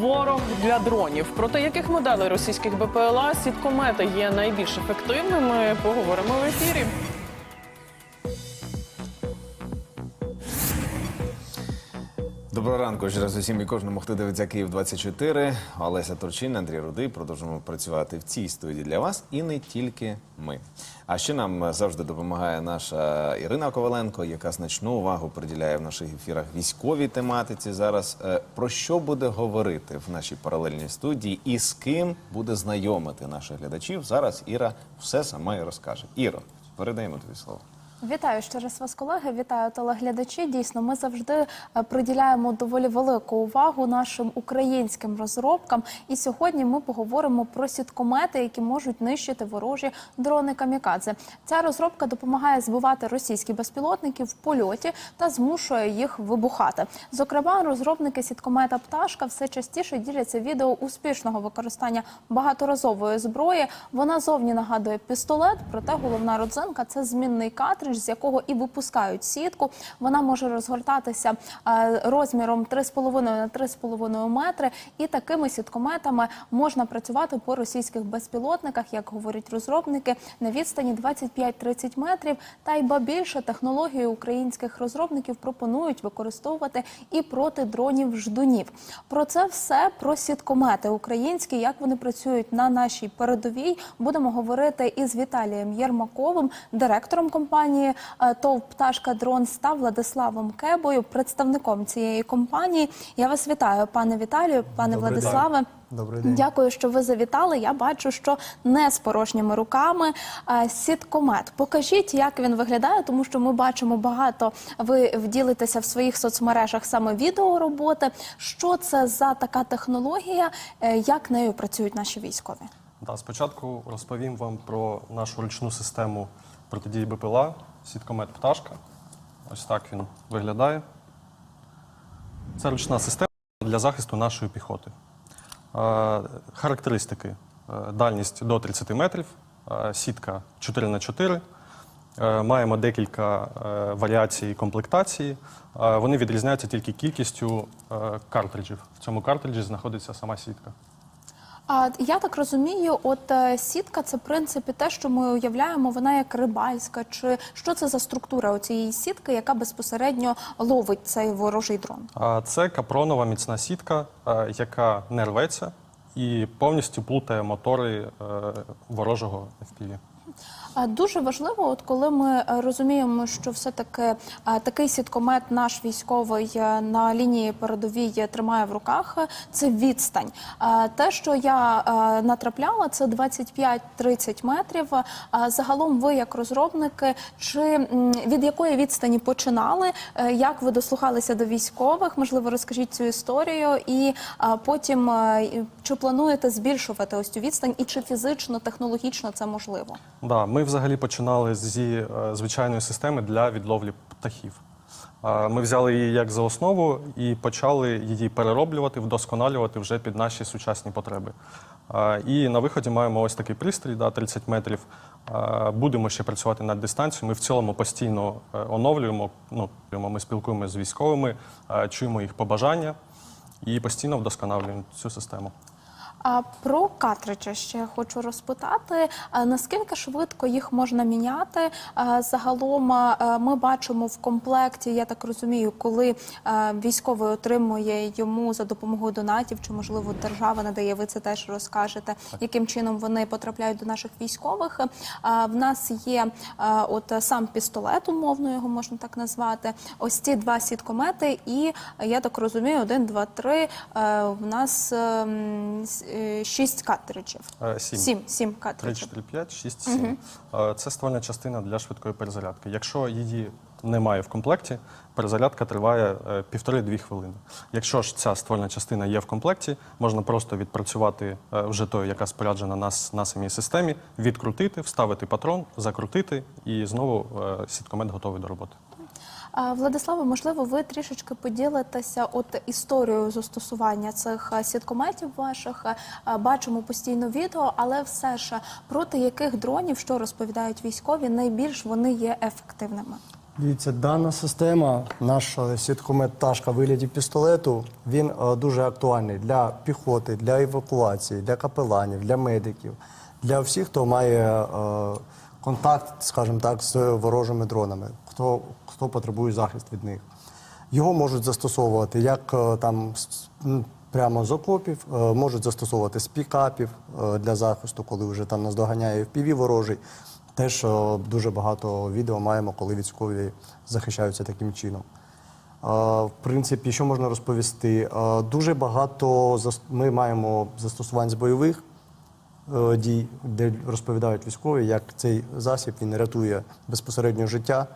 ворог для дронів. Проти яких моделей російських БПЛА сіткомети є найбільш ефективними? Поговоримо в ефірі. Доброго ранку ще раз усім і кожному, хто дивиться Київ 24. Олеся Турчин, Андрій Рудий. Продовжуємо працювати в цій студії для вас і не тільки ми. А ще нам завжди допомагає наша Ірина Коваленко, яка значну увагу приділяє в наших ефірах військовій тематиці. Зараз е, про що буде говорити в нашій паралельній студії і з ким буде знайомити наших глядачів. Зараз Іра все сама і розкаже. Іро, передаємо тобі слово. Вітаю ще раз вас, колеги. Вітаю телеглядачі. Дійсно, ми завжди е, приділяємо доволі велику увагу нашим українським розробкам. І сьогодні ми поговоримо про сіткомети, які можуть нищити ворожі дрони камікадзе. Ця розробка допомагає збивати російські безпілотники в польоті та змушує їх вибухати. Зокрема, розробники сіткомета Пташка все частіше діляться відео успішного використання багаторазової зброї. Вона зовні нагадує пістолет, проте головна родзинка це змінний картридж, з якого і випускають сітку. Вона може розгортатися е, розміром 3,5 на 3,5 метри. І такими сіткометами можна працювати по російських безпілотниках, як говорять розробники, на відстані 25-30 метрів. Та й ба більше технології українських розробників пропонують використовувати і проти дронів ждунів. Про це все про сіткомети українські, як вони працюють на нашій передовій. Будемо говорити із Віталієм Єрмаковим, директором компанії е, ТОВ Пташка Дронс та Владиславом Кебою, представником цієї компанії. Я вас вітаю, пане Віталію, пане Добрий день. Владиславе. Добрий день. Дякую, що ви завітали. Я бачу, що не з порожніми руками. Е, Сіткомет. Покажіть, як він виглядає, тому що ми бачимо багато. Ви вділитеся в своїх соцмережах саме відеороботи. Що це за така технологія? е, Як нею працюють наші військові? Да, спочатку розповім вам про нашу ручну систему протидії БПЛА Сіткомет Пташка. Ось так він виглядає. Це ручна система для захисту нашої піхоти. Е, Характеристики: Е, дальність до 30 метрів, е, сітка 4 на 4 Е, Маємо декілька варіацій комплектації. Вони відрізняються тільки кількістю картриджів. В цьому картриджі знаходиться сама сітка. А я так розумію, от е, сітка це в принципі те, що ми уявляємо, вона як рибальська. Чи що це за структура цієї сітки, яка безпосередньо ловить цей ворожий дрон? Це капронова міцна сітка, е, яка не рветься і повністю плутає мотори е, ворожого FPV. Дуже важливо, от коли ми е, розуміємо, що все-таки е, такий сіткомет наш військовий е, на лінії передовій тримає в руках, це відстань. Те, що я натрапляла, це 25-30 метрів. Загалом, ви як розробники, чи від якої відстані починали? Як ви дослухалися до військових? Можливо, розкажіть цю історію, і потім чи плануєте збільшувати ось цю відстань, і чи фізично, технологічно це можливо? Да, ми взагалі починали зі е, звичайної системи для відловлі птахів. Ми взяли її як за основу і почали її перероблювати, вдосконалювати вже під наші сучасні потреби. І на виході маємо ось такий пристрій, да, 30 метрів. Будемо ще працювати над дистанцією. Ми в цілому постійно е, оновлюємо. Ну, ми спілкуємося з військовими, чуємо їх побажання і постійно вдосконалюємо цю систему. А про картриджі ще хочу розпитати. Наскільки швидко їх можна міняти? Загалом ми бачимо в комплекті, я так розумію, коли військовий отримує йому за допомогою донатів, чи можливо держава надає, ви це теж розкажете, яким чином вони потрапляють до наших військових. В нас є от сам пістолет, умовно його можна так назвати. Ось ці два сіткомети, і я так розумію, один, два, три. е, В нас ем, с- е, шість картриджів. Е, сім. Сім, сім 3, картриджів. 4, 5, 6, 7. Е, Це ствольна частина для швидкої перезарядки. Якщо її немає в комплекті, перезарядка триває е, півтори-дві хвилини. Якщо ж ця ствольна частина є в комплекті, можна просто відпрацювати е, вже тою, яка споряджена на, с- на самій системі, відкрутити, вставити патрон, закрутити, і знову е, сіткомет готовий до роботи. А, Владиславе, можливо, ви трішечки поділитеся от історією застосування цих сіткометів ваших. Бачимо постійно відео, але все ж проти яких дронів, що розповідають військові, найбільш вони є ефективними? Дивіться, дана система, наш е, сіткомет пташка в вигляді пістолету, він е, дуже актуальний для піхоти, для евакуації, для капеланів, для медиків, для всіх, хто має е, контакт, скажімо так, з ворожими дронами, хто, хто потребує захист від них. Його можуть застосовувати як е, там прямо з окопів, е, можуть застосовувати з пікапів е, для захисту, коли вже там наздоганяє впіві ворожий. Теж дуже багато відео маємо, коли військові захищаються таким чином. В принципі, що можна розповісти? Дуже багато ми маємо застосувань з бойових дій, де розповідають військові, як цей засіб він рятує безпосередньо життя,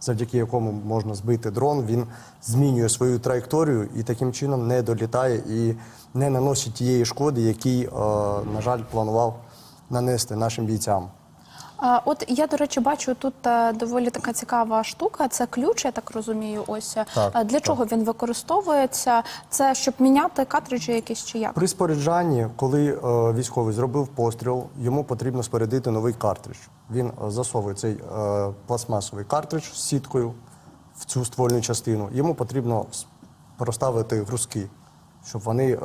завдяки якому можна збити дрон. Він змінює свою траєкторію і таким чином не долітає і не наносить тієї шкоди, який, е, на жаль, планував нанести нашим бійцям. От я, до речі, бачу тут е, доволі така цікава штука. Це ключ, я так розумію. Ось е, Так, для чого він використовується? Це щоб міняти картриджі якісь чи як? При споряджанні, коли е, військовий зробив постріл, йому потрібно спорядити новий картридж. Він засовує цей е, пластмасовий картридж з сіткою в цю ствольну частину. Йому потрібно проставити грузки, щоб вони, е,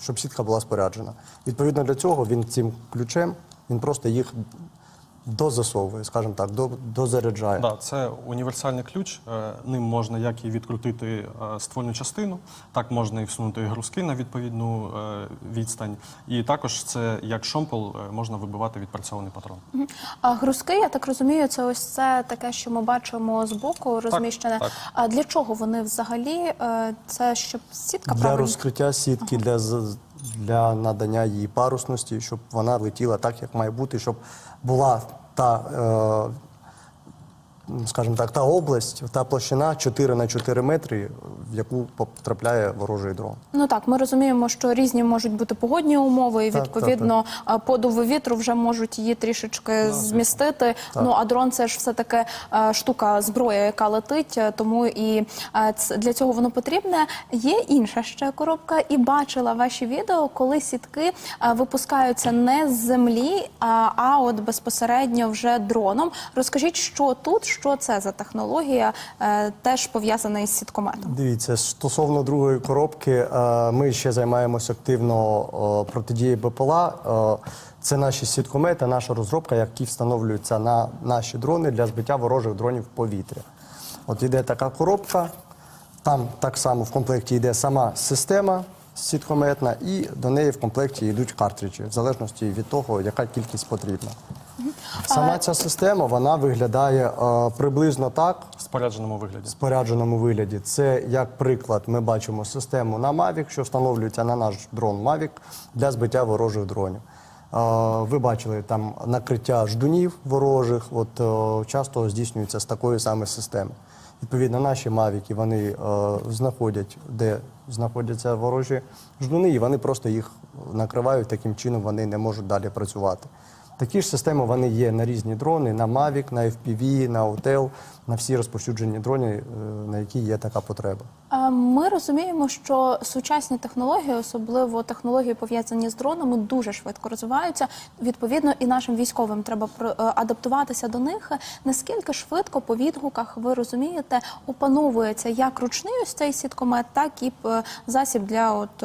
щоб сітка була споряджена. Відповідно для цього він цим ключем він просто їх дозасовує, скажімо так, до, дозаряджає. Да, це універсальний ключ. Е, Ним можна як і відкрутити е, ствольну частину, так можна і всунути грузки на відповідну е, відстань. І також це як шомпол можна вибивати відпрацьований патрон. А грузки, я так розумію, це ось це таке, що ми бачимо збоку розміщене. так. А для чого вони взагалі? Це щоб сітка Для правильно? розкриття сітки, для, з- для надання їй парусності, щоб вона летіла так, як має бути, щоб була та, е, скажімо так, та область, та площина 4 на 4 метри, в яку потрапляє ворожий дрон. Ну так, ми розуміємо, що різні можуть бути погодні умови, і Так, відповідно а, подуви вітру вже можуть її трішечки змістити. Ну а дрон це ж все таки штука, зброя, яка летить, е, тому і для цього воно потрібне. Є інша ще коробка, і бачила ваші відео, коли сітки випускаються не з землі, а от безпосередньо вже дроном. Розкажіть, що тут, що це за технологія, е, теж пов'язана із сіткометом. Дивіться, стосовно другої коробки, е, ми ще займаємося активно протидією БПЛА. Е, Це наші сіткомети, наша розробка, які встановлюються на наші дрони для збиття ворожих дронів в повітря. От іде така коробка, там так само в комплекті йде сама система сіткометна, і до неї в комплекті йдуть картриджі, в залежності від того, яка кількість потрібна. Сама ця система вона виглядає е, приблизно так, В спорядженому вигляді. спорядженому вигляді. Це як приклад, ми бачимо систему на Mavic, що встановлюється на наш дрон Mavic для збиття ворожих дронів. Е, Ви бачили там накриття ждунів ворожих. От е, часто здійснюється з такої саме системи. Відповідно, наші мавіки вони е, знаходять, де знаходяться ворожі ждуни, і вони просто їх накривають таким чином, вони не можуть далі працювати. Такі ж системи вони є на різні дрони, на Mavic, на FPV, на OTEL, на всі розповсюджені дрони, е, на які є така потреба. Е, Ми розуміємо, що сучасні технології, особливо технології пов'язані з дронами, дуже швидко розвиваються. Відповідно, і нашим військовим треба е, адаптуватися до них. Наскільки швидко по відгуках ви розумієте, опановується як ручний ось цей сіткомет, так і е, засіб для от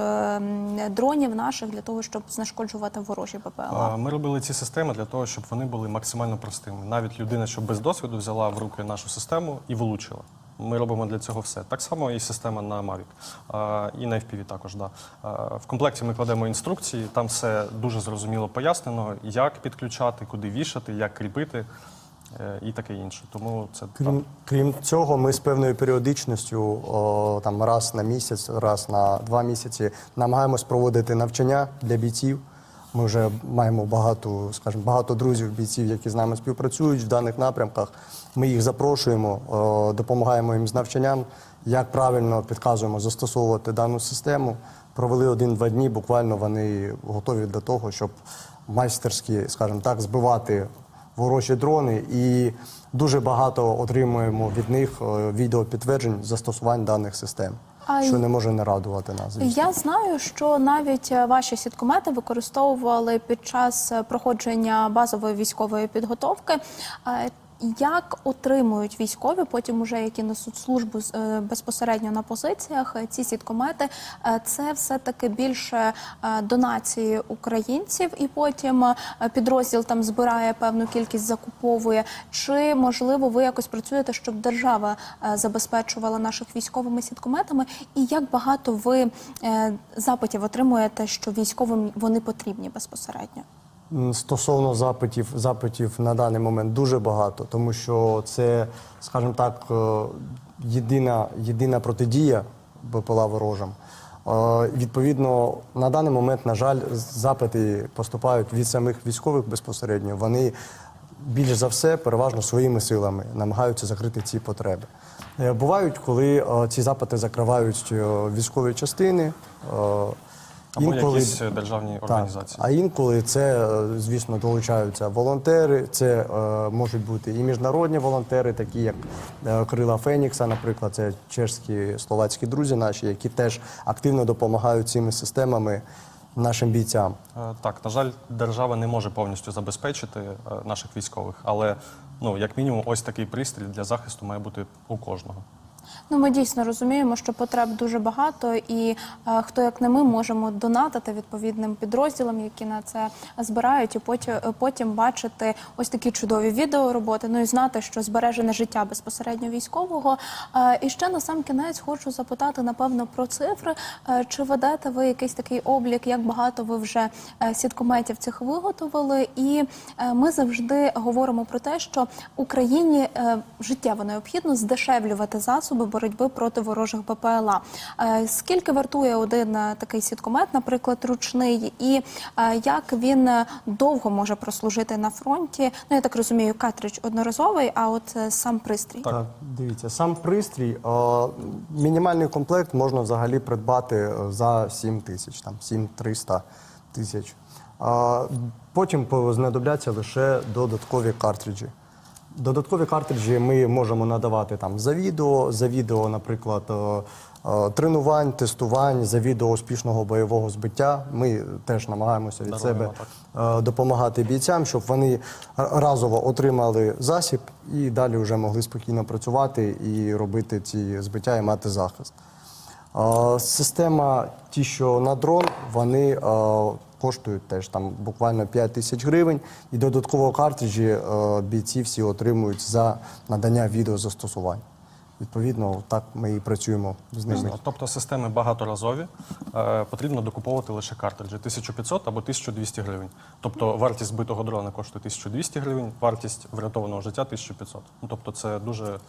дронів наших для того, щоб знешкоджувати ворожі БПЛА? Ми робили ці системи для того, щоб вони були максимально простими. Навіть людина, що без досвіду взяла в руки нашу систему і влучила. Ми робимо для цього все. Так само і система на Mavic. І на FPV також. Да. В комплекті ми кладемо інструкції, там все дуже зрозуміло пояснено, як підключати, куди вішати, як кріпити е, і таке інше. Тому це. Крім, крім цього, ми з певною періодичністю, о, там раз на місяць, раз на два місяці, намагаємось проводити навчання для бійців. Ми вже маємо багато, скажімо, багато друзів, бійців, які з нами співпрацюють в даних напрямках. Ми їх запрошуємо, допомагаємо їм з навчанням, як правильно підказуємо застосовувати дану систему. Провели один-два дні. Буквально вони готові до того, щоб майстерськи, скажімо так, збивати ворожі дрони, і дуже багато отримуємо від них відеопідтверджень застосувань даних систем, що не може не радувати нас. звісно. Я знаю, що навіть е, ваші сіткомети використовували під час е, проходження базової військової підготовки. Як отримують військові, потім уже які несуть службу е, безпосередньо на позиціях, е, ці сіткомети, е, це все-таки більше е, донації українців, і потім підрозділ там збирає певну кількість, закуповує. Чи можливо ви якось працюєте, щоб держава забезпечувала наших військовими сіткометами? І як багато ви запитів отримуєте, що військовим вони потрібні безпосередньо? Стосовно запитів, запитів на даний момент дуже багато, тому що це, скажімо так, е, єдина, єдина протидія БПЛА ворожим. Е, Відповідно, на даний момент, на жаль, запити поступають від самих військових безпосередньо. Вони більш за все, переважно своїми силами намагаються закрити ці потреби. Е, Бувають, коли ці запити закривають військові частини. Або якісь е, державні організації. так. А інколи це, е, звісно, долучаються волонтери. Це е, можуть бути і міжнародні волонтери, такі як е, Крила Фенікса, наприклад, це чешські словацькі друзі наші, які теж активно допомагають цими системами нашим бійцям. Е, Так, на жаль, держава не може повністю забезпечити е, наших військових, але ну як мінімум, ось такий пристрій для захисту має бути у кожного. Ну, ми дійсно розуміємо, що потреб дуже багато, і е, хто як не ми можемо донатити відповідним підрозділам, які на це збирають, і потім, потім бачити ось такі чудові відеороботи. Ну і знати, що збережене життя безпосередньо військового. Е, і ще на сам кінець хочу запитати напевно про цифри. Е, чи ведете ви якийсь такий облік, як багато ви вже е, сіткометів цих виготовили? І е, ми завжди говоримо про те, що Україні е, життєво необхідно здешевлювати засоби боротьби проти ворожих БПЛА. Е, Скільки вартує один е, такий сіткомет, наприклад, ручний, і е, як він довго може прослужити на фронті? Ну я так розумію, картридж одноразовий, а от сам пристрій. Так. Дивіться, сам пристрій, мінімальний комплект можна взагалі придбати за 7 тисяч, там 7-300 тисяч. Потім по- знадобляться лише додаткові картриджі. Додаткові картриджі ми можемо надавати там за відео, за відео, наприклад, е, е, тренувань, тестувань, за відео успішного бойового збиття. Ми теж намагаємося від Даруємо, себе е, допомагати бійцям, щоб вони разово отримали засіб і далі вже могли спокійно працювати і робити ці збиття і мати захист. Система, ті, що на дрон, вони коштують теж там буквально 5 тисяч гривень, і додатково картриджі е, бійці всі отримують за надання відеозастосувань. Відповідно, так ми і працюємо з ними. Тобто системи багаторазові, е, потрібно докуповувати лише картриджі 1500 або 1200 гривень. Тобто вартість збитого дрона коштує 1200 гривень, вартість врятованого життя 1500. Ну, тобто це дуже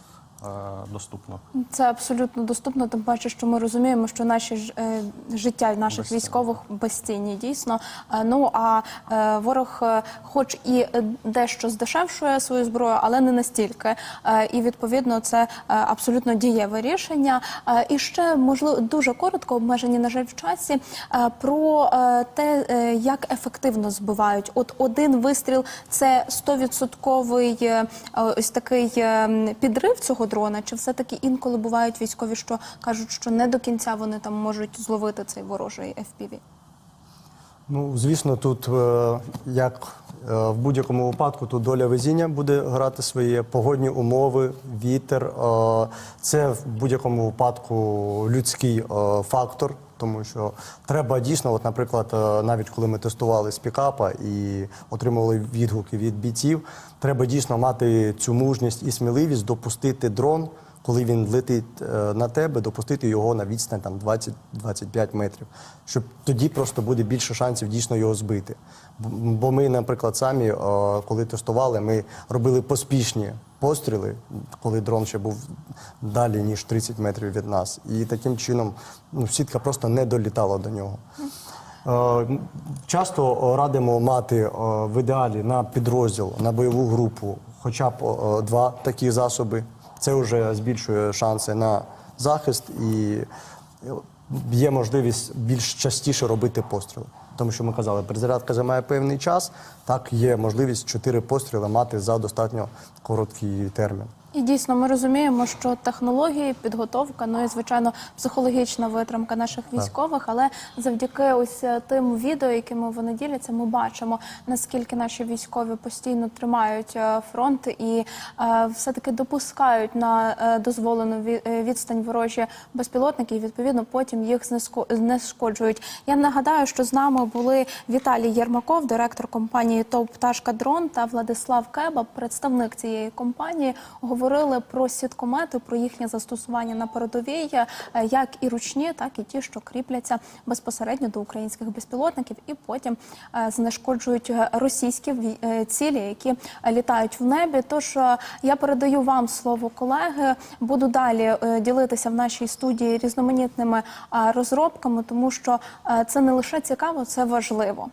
доступно. Це абсолютно доступно, тим паче, що ми розуміємо, що наші е, життя наших Безцінні. військових безцінні, дійсно. Е, ну а е, ворог, е, хоч і е, дещо здешевшує свою зброю, але не настільки. Е, і відповідно це е, абсолютно дієве рішення. Е, і ще можливо дуже коротко, обмежені на жаль в часі, е, про е, те, е, як ефективно збивають. От один вистріл це 100% е, ось такий е, підрив цього дрона, чи все-таки інколи бувають військові, що кажуть, що не до кінця вони там можуть зловити цей ворожий FPV? Ну, звісно, тут, е, як е, в будь-якому випадку, тут доля везіння буде грати своє, погодні умови, вітер. е, Це в будь-якому випадку людський фактор, тому що треба дійсно, от, наприклад, е, навіть коли ми тестували з пікапа і отримували відгуки від бійців, треба дійсно мати цю мужність і сміливість допустити дрон. Коли він летить е, на тебе, допустити його на відстань там 20-25 метрів, щоб тоді просто буде більше шансів дійсно його збити. Бо ми, наприклад, самі, е, коли тестували, ми робили поспішні постріли, коли дрон ще був далі ніж 30 метрів від нас, і таким чином ну, сітка просто не долітала до нього. Е, Часто радимо мати в ідеалі на підрозділ, на бойову групу хоча б два такі засоби. Це вже збільшує шанси на захист і є можливість більш частіше робити постріли. Тому що ми казали, перезарядка займає певний час, так є можливість чотири постріли мати за достатньо короткий термін. І дійсно ми розуміємо, що технології, підготовка, ну і звичайно психологічна витримка наших військових, але завдяки ось е, тим відео, якими вони діляться, ми бачимо наскільки наші військові постійно тримають е, фронт і е, все-таки допускають на дозволену відстань ворожі безпілотники, і відповідно потім їх знешкоджують. Я нагадаю, що з нами були Віталій Єрмаков, директор компанії ТОВ Пташка Дрон та Владислав Кеба, представник цієї компанії. Говорили про сіткомети, про їхнє застосування на передовій, е, як і ручні, так і ті, що кріпляться безпосередньо до українських безпілотників, і потім е, знешкоджують російські е, цілі, які літають в небі. Тож я передаю вам слово, колеги. Буду далі ділитися в нашій студії різноманітними розробками, тому що це не лише цікаво, це важливо.